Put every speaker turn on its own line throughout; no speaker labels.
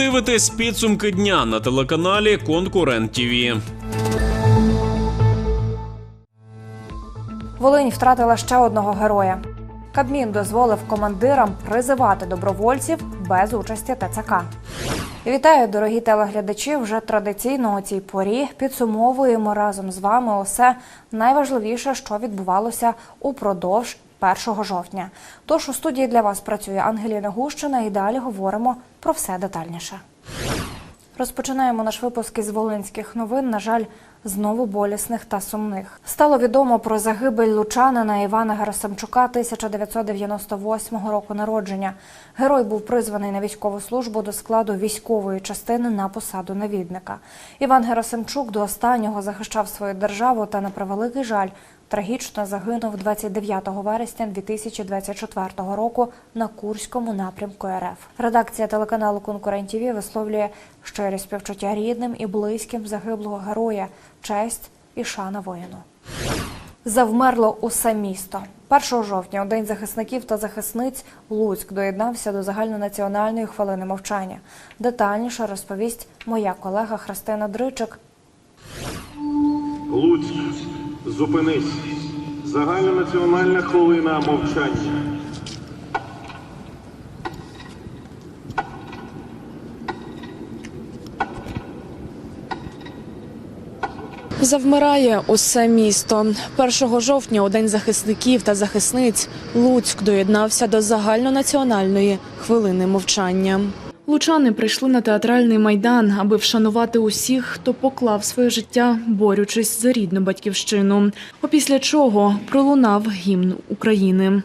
дивитесь підсумки дня на телеканалі Конкурент ТІВІ.
Волинь втратила ще одного героя. Кабмін дозволив командирам призивати добровольців без участі ТЦК. Вітаю, дорогі телеглядачі. Вже традиційно у цій порі підсумовуємо разом з вами усе найважливіше, що відбувалося упродовж 1 жовтня. Тож у студії для вас працює Ангеліна Гущина і далі говоримо про все детальніше. Розпочинаємо наш випуск із волинських новин. На жаль, знову болісних та сумних. Стало відомо про загибель лучанина Івана Герасимчука 1998 року народження. Герой був призваний на військову службу до складу військової частини на посаду навідника. Іван Герасимчук до останнього захищав свою державу та на превеликий жаль. Трагічно загинув 29 вересня 2024 року на Курському напрямку РФ. Редакція телеканалу Конкурент ТІВІ висловлює щирі співчуття рідним і близьким загиблого героя, честь і шана воїну. Завмерло усе місто. 1 жовтня, у день захисників та захисниць, Луцьк доєднався до загальнонаціональної хвилини мовчання. Детальніше розповість моя колега Христина Дричик.
Луцьк, зупинись. Загальнонаціональна хвилина мовчання.
Завмирає усе місто. 1 жовтня, у день захисників та захисниць, Луцьк доєднався до загальнонаціональної хвилини мовчання. Лучани прийшли на театральний майдан, аби вшанувати усіх, хто поклав своє життя, борючись за рідну батьківщину. Опісля чого пролунав гімн України.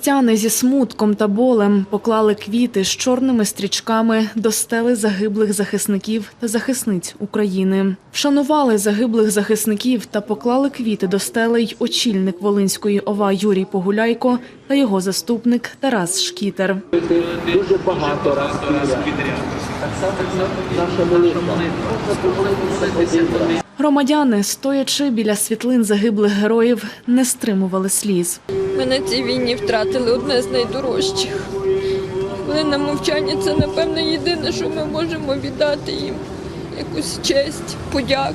Містяни зі смутком та болем поклали квіти з чорними стрічками до стели загиблих захисників та захисниць України. Вшанували загиблих захисників та поклали квіти до стелей очільник Волинської ОВА Юрій Погуляйко та його заступник Тарас Шкітер.
дуже багато раз підряд. Так само наша молитва.
Громадяни, стоячи біля світлин загиблих героїв, не стримували сліз.
Ми на цій війні втратили одне з найдорожчих. Хвилина мовчання це, напевно, єдине, що ми можемо віддати їм. Якусь честь, подяку.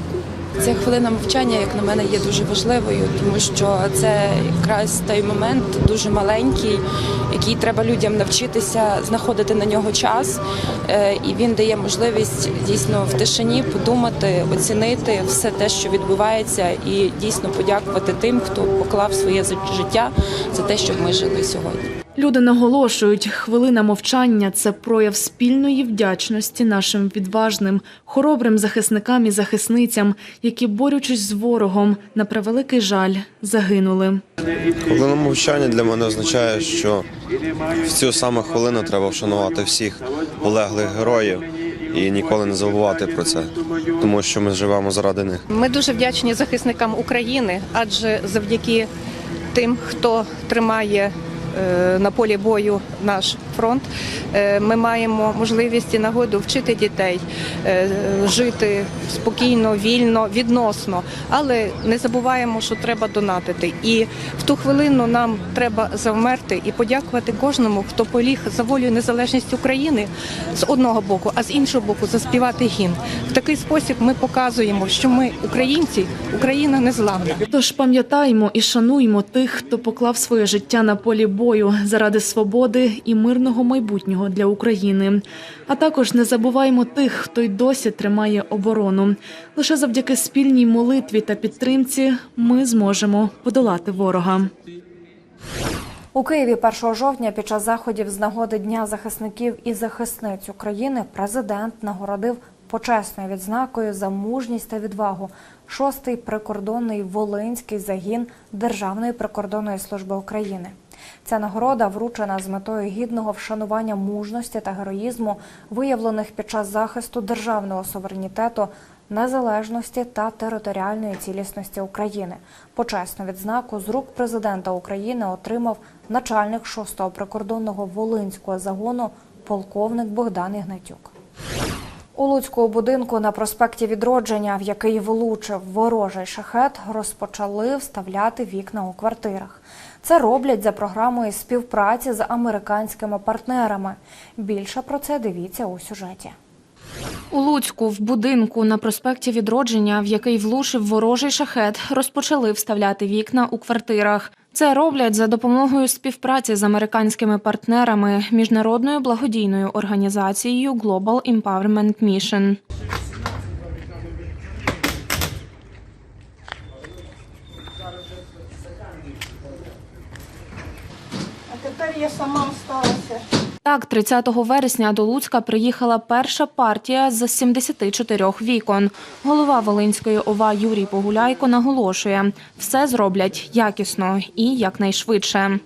Ця хвилина мовчання, як на мене, є дуже важливою, тому що це якраз той момент дуже маленький, який треба людям навчитися знаходити на нього час, Е, і він дає можливість дійсно в тишині подумати, оцінити все те, що відбувається, і дійсно подякувати тим, хто поклав своє життя за те, щоб ми жили сьогодні.
Люди наголошують, хвилина мовчання це прояв спільної вдячності нашим відважним, хоробрим захисникам і захисницям, які, борючись з ворогом, на превеликий жаль, загинули.
Хвилина мовчання для мене означає, що в цю саме хвилину треба вшанувати всіх полеглих героїв і ніколи не забувати про це, тому що ми живемо заради них.
Ми дуже вдячні захисникам України, адже завдяки тим, хто тримає на полі бою наш фронт, е, ми маємо можливість і нагоду вчити дітей е, жити спокійно, вільно, відносно. Але не забуваємо, що треба донатити. І в ту хвилину нам треба завмерти і подякувати кожному, хто поліг за волю незалежність України з одного боку, а з іншого боку заспівати гімн. В такий спосіб ми показуємо, що ми українці, Україна незламна.
Тож пам'ятаємо і шануємо тих, хто поклав своє життя на полі бою заради свободи і мирного майбутнього для України. А також не забуваємо тих, хто й досі тримає оборону. Лише завдяки спільній молитві та підтримці ми зможемо подолати ворога.
У Києві 1 жовтня під час заходів з нагоди Дня захисників і захисниць України президент нагородив почесною відзнакою за мужність та відвагу шостий прикордонний волинський загін Державної прикордонної служби України. Ця нагорода вручена з метою гідного вшанування мужності та героїзму, виявлених під час захисту державного суверенітету незалежності та територіальної цілісності України. Почесну відзнаку з рук президента України отримав начальник 6-го прикордонного волинського загону полковник Богдан Ігнатюк. У Луцькому будинку на проспекті Відродження, в який влучив ворожий шахет, розпочали вставляти вікна у квартирах. Це роблять за програмою співпраці з американськими партнерами. Більше про це дивіться у сюжеті.
У Луцьку в будинку на проспекті Відродження, в який влушив ворожий шахет, розпочали вставляти вікна у квартирах. Це роблять за допомогою співпраці з американськими партнерами міжнародною благодійною організацією Global Empowerment Mission.
А тепер я сама осталася.
Так, 30 вересня до Луцька приїхала перша партія з 74 вікон. Голова Волинської ОВА Юрій Погуляйко наголошує, все зроблять якісно і якнайшвидше.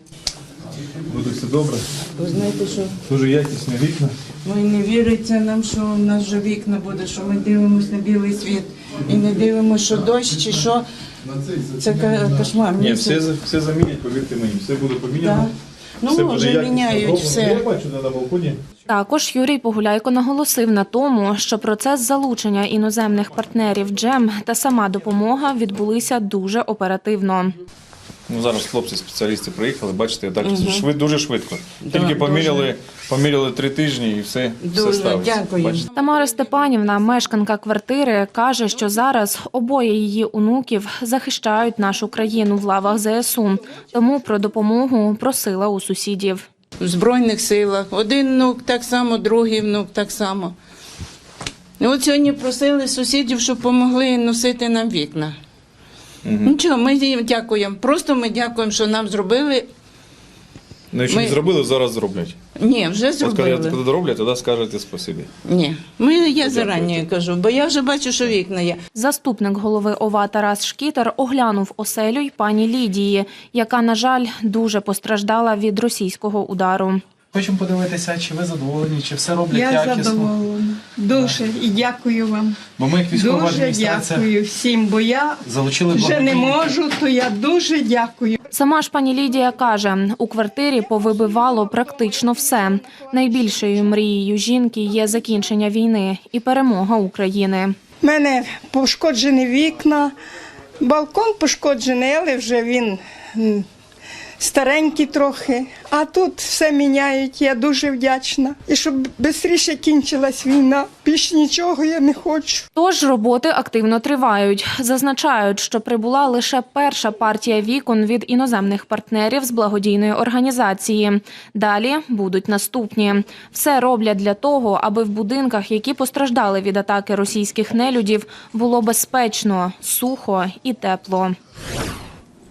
Буде все добре.
Ви знаєте, що
Дуже якісні вікна.
ну, і не віриться нам, що у нас вже вікна буде, що ми дивимося на білий світ і не дивимося, що дощ чи що. Це кошмар.
Ні, все, за- все замінять, повірте мені, все буде
Да. Ну,
все
вже
якісно
міняють все.
Я бачу на балконі.
Також Юрій Погуляйко наголосив на тому, що процес залучення іноземних партнерів джем та сама допомога відбулися дуже оперативно.
Ну зараз хлопці спеціалісти приїхали, бачите, так швид, дуже швидко. Тільки поміряли, поміряли три тижні і все, все ставиться.
дякую.
Бачите?
Тамара Степанівна, мешканка квартири, каже, що зараз обоє її онуків захищають нашу країну в лавах ЗСУ. Тому про допомогу просила у сусідів.
В Збройних силах. Один внук так само, другий внук так само. От сьогодні просили сусідів, щоб допомогли носити нам вікна. Нічого, ми їм дякуємо. Просто ми дякуємо, що нам зробили.
Ну, якщо
Ми-
не зробили, зараз зроблять.
Ні, вже
От коли,
зробили.
коли дороблять, тоді скажете спасибі.
Ні, ми, я зарані кажу, бо я вже бачу, що вікна є.
Заступник голови ОВА Тарас Шкітер оглянув оселю й пані Лідії, яка, на жаль, дуже постраждала від російського удару.
Хочемо подивитися, чи ви задоволені, чи все роблять
Я
якісно.
задоволена. Дуже і дякую вам.
Бо ми як військова
Дуже
адміністрація
дякую всім, бо я
залучили
вже не
благодійників.
можу, то я дуже дякую.
Сама ж пані Лідія каже, у квартирі повибивало практично все. Найбільшою мрією жінки є закінчення війни і перемога України.
У мене пошкоджені вікна, балкон пошкоджений, але вже він м, старенький трохи. А тут все міняють, я дуже вдячна. І щоб швидше кінчилась війна, більш нічого я не хочу.
Тож роботи активно тривають. Зазначають, що прибула лише перша партія вікон від іноземних партнерів з благодійної організації. Далі будуть наступні. Все роблять для того, аби в будинках, які постраждали від атаки російських нелюдів, було безпечно, сухо і тепло.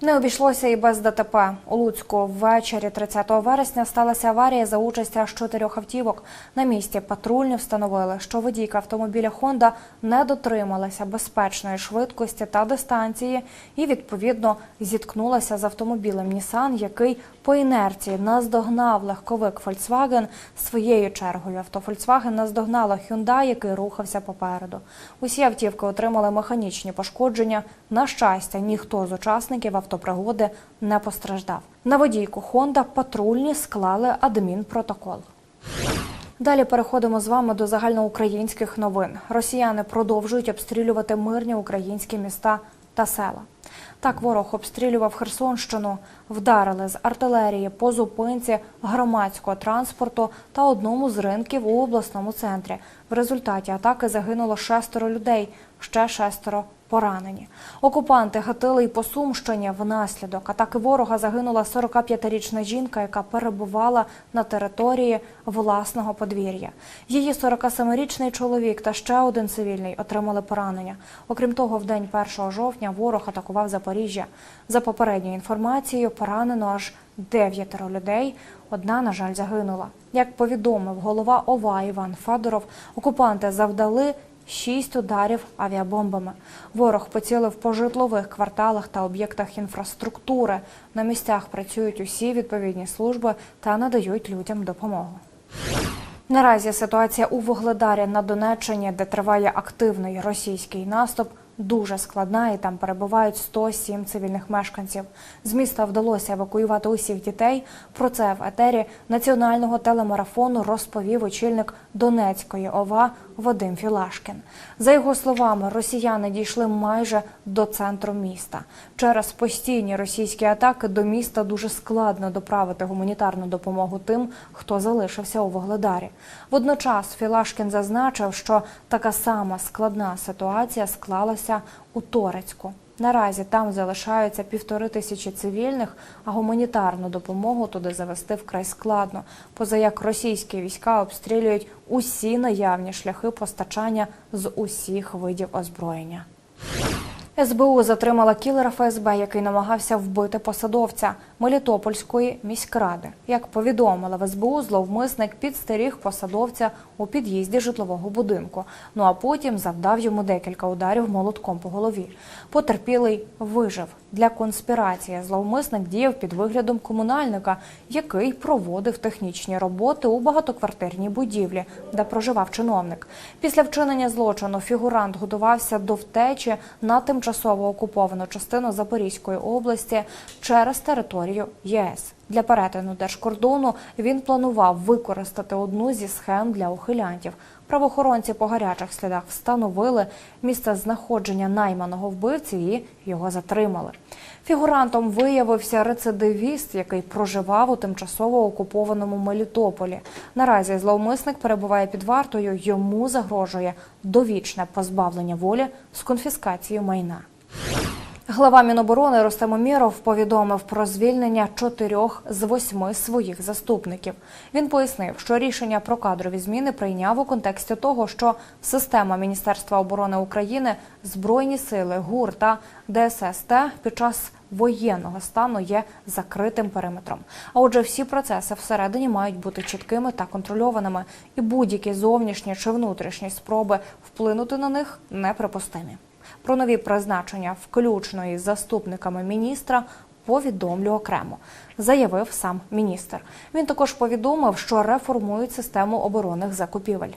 Не обійшлося і без ДТП. У Луцьку ввечері 30 вересня сталася аварія за участі аж чотирьох автівок. На місці патрульні встановили, що водійка автомобіля Honda не дотрималася безпечної швидкості та дистанції і, відповідно, зіткнулася з автомобілем Nissan, який по інерції наздогнав легковик Volkswagen. Своєю чергою авто Volkswagen наздогнало Hyundai, який рухався попереду. Усі автівки отримали механічні пошкодження. На щастя, ніхто з учасників автопригоди не постраждав. На водійку Honda патрульні склали адмінпротокол. Далі переходимо з вами до загальноукраїнських новин. Росіяни продовжують обстрілювати мирні українські міста та села. Так ворог обстрілював Херсонщину, вдарили з артилерії по зупинці громадського транспорту та одному з ринків у обласному центрі. В результаті атаки загинуло шестеро людей, ще шестеро поранені. Окупанти гатили й по Сумщині. Внаслідок атаки ворога загинула 45-річна жінка, яка перебувала на території власного подвір'я. Її 47-річний чоловік та ще один цивільний отримали поранення. Окрім того, в день 1 жовтня ворог атакував Запоріжжя. За попередньою інформацією, поранено аж дев'ятеро людей. Одна, на жаль, загинула. Як повідомив голова ОВА Іван Федоров, окупанти завдали шість ударів авіабомбами. Ворог поцілив по житлових кварталах та об'єктах інфраструктури. На місцях працюють усі відповідні служби та надають людям допомогу. Наразі ситуація у Вугледарі на Донеччині, де триває активний російський наступ, дуже складна і там перебувають 107 цивільних мешканців. З міста вдалося евакуювати усіх дітей. Про це в етері національного телемарафону розповів очільник Донецької ОВА Вадим Філашкін. За його словами, росіяни дійшли майже до центру міста. Через постійні російські атаки до міста дуже складно доправити гуманітарну допомогу тим, хто залишився у Вугледарі. Водночас Філашкін зазначив, що така сама складна ситуація склалася у Торецьку. Наразі там залишаються півтори тисячі цивільних, а гуманітарну допомогу туди завести вкрай складно. Поза як російські війська обстрілюють усі наявні шляхи постачання з усіх видів озброєння. СБУ затримала кілера ФСБ, який намагався вбити посадовця Мелітопольської міськради. Як повідомили в СБУ, зловмисник підстеріг посадовця у під'їзді житлового будинку. Ну а потім завдав йому декілька ударів молотком по голові. Потерпілий вижив. Для конспірації зловмисник діяв під виглядом комунальника, який проводив технічні роботи у багатоквартирній будівлі, де проживав чиновник. Після вчинення злочину фігурант готувався до втечі на тимчасово окуповану частину Запорізької області через територію ЄС. Для перетину держкордону він планував використати одну зі схем для ухилянтів. Правоохоронці по гарячих слідах встановили місце знаходження найманого вбивці і його затримали. Фігурантом виявився рецидивіст, який проживав у тимчасово окупованому Мелітополі. Наразі зловмисник перебуває під вартою. Йому загрожує довічне позбавлення волі з конфіскацією майна. Глава Міноборони Рустем Умєров повідомив про звільнення чотирьох з восьми своїх заступників. Він пояснив, що рішення про кадрові зміни прийняв у контексті того, що система Міністерства оборони України, Збройні сили, ГУР та ДССТ під час воєнного стану є закритим периметром. А отже, всі процеси всередині мають бути чіткими та контрольованими, і будь-які зовнішні чи внутрішні спроби вплинути на них неприпустимі. Про нові призначення, включно із заступниками міністра, повідомлю окремо, заявив сам міністр. Він також повідомив, що реформують систему оборонних закупівель.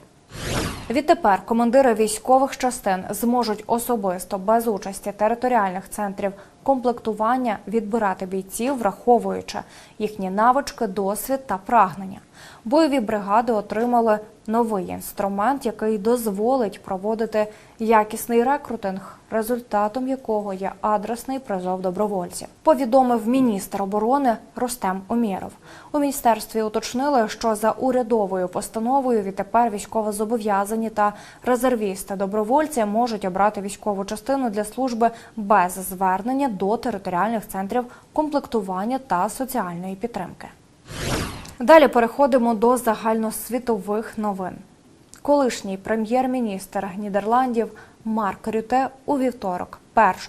Відтепер командири військових частин зможуть особисто без участі територіальних центрів комплектування відбирати бійців, враховуючи їхні навички, досвід та прагнення. Бойові бригади отримали новий інструмент, який дозволить проводити якісний рекрутинг, результатом якого є адресний призов добровольців. Повідомив міністр оборони Ростем Омєров. У міністерстві уточнили, що за урядовою постановою відтепер військовозобов'язані та резервісти добровольці можуть обрати військову частину для служби без звернення до територіальних центрів комплектування та соціальної підтримки. Далі переходимо до загальносвітових новин. Колишній прем'єр-міністр Нідерландів Марк Рюте у вівторок,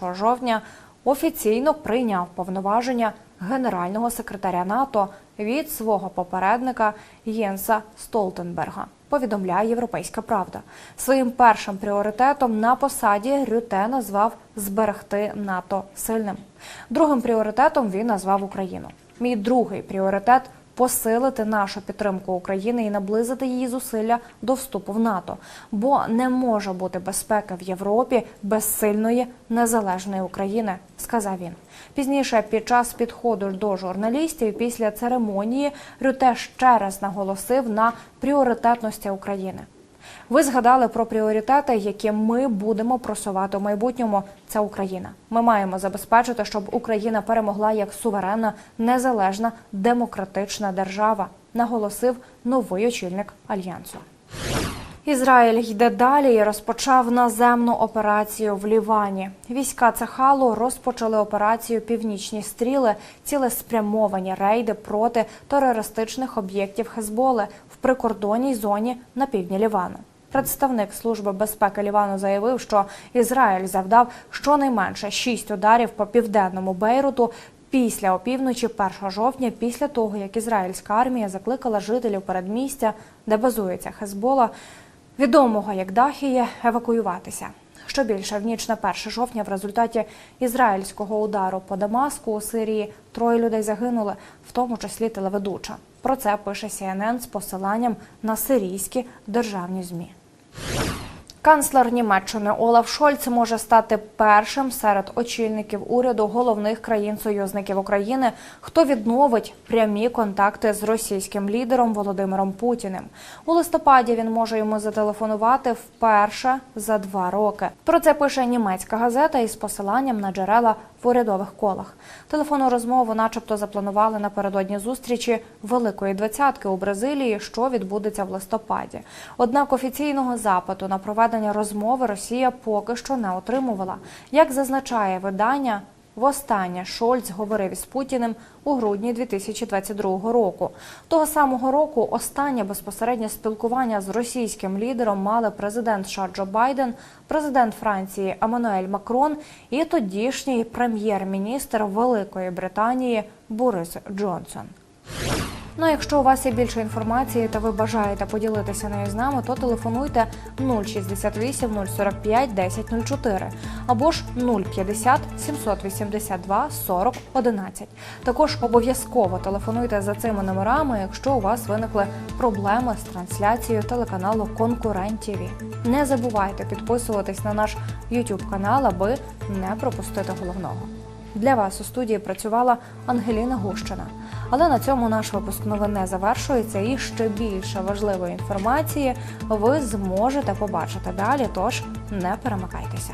1 жовтня, офіційно прийняв повноваження генерального секретаря НАТО від свого попередника Єнса Столтенберга. Повідомляє Європейська Правда. Своїм першим пріоритетом на посаді Рюте назвав зберегти НАТО сильним. Другим пріоритетом він назвав Україну. Мій другий пріоритет посилити нашу підтримку України і наблизити її зусилля до вступу в НАТО, бо не може бути безпеки в Європі без сильної незалежної України, сказав він. Пізніше, під час підходу до журналістів, після церемонії Рюте ще раз наголосив на пріоритетності України. Ви згадали про пріоритети, які ми будемо просувати у майбутньому. Це Україна. Ми маємо забезпечити, щоб Україна перемогла як суверенна, незалежна, демократична держава, наголосив новий очільник альянсу. Ізраїль йде далі і розпочав наземну операцію в Лівані. Війська Цахалу розпочали операцію Північні стріли, цілеспрямовані рейди проти терористичних об'єктів Хезболи в прикордонній зоні на півдні Лівану. Представник служби безпеки Лівану заявив, що Ізраїль завдав щонайменше шість ударів по південному Бейруту після опівночі 1 жовтня, після того як ізраїльська армія закликала жителів передмістя, де базується Хезбола, відомого як Дахіє, евакуюватися. Що більше, в ніч на 1 жовтня в результаті ізраїльського удару по Дамаску у Сирії троє людей загинули, в тому числі телеведуча. Про це пише CNN з посиланням на сирійські державні змі. you Канцлер Німеччини Олаф Шольц може стати першим серед очільників уряду головних країн-союзників України, хто відновить прямі контакти з російським лідером Володимиром Путіним. У листопаді він може йому зателефонувати вперше за два роки. Про це пише німецька газета із посиланням на джерела в урядових колах. Телефонну розмову, начебто, запланували напередодні зустрічі Великої двадцятки у Бразилії, що відбудеться в листопаді. Однак офіційного запиту на проведення розмови Росія поки що не отримувала. Як зазначає видання, Востаннє Шольц говорив із Путіним у грудні 2022 року. Того самого року останнє безпосереднє спілкування з російським лідером мали президент США Байден, президент Франції Еммануель Макрон і тодішній прем'єр-міністр Великої Британії Борис Джонсон. Ну, а якщо у вас є більше інформації та ви бажаєте поділитися нею з нами, то телефонуйте 068 045 1004 або ж 050 782 40 11. Також обов'язково телефонуйте за цими номерами, якщо у вас виникли проблеми з трансляцією телеканалу Конкурент ТВ. Не забувайте підписуватись на наш YouTube канал, аби не пропустити головного. Для вас у студії працювала Ангеліна Гущина. Але на цьому наш випуск новин не завершується і ще більше важливої інформації ви зможете побачити далі. Тож не перемикайтеся.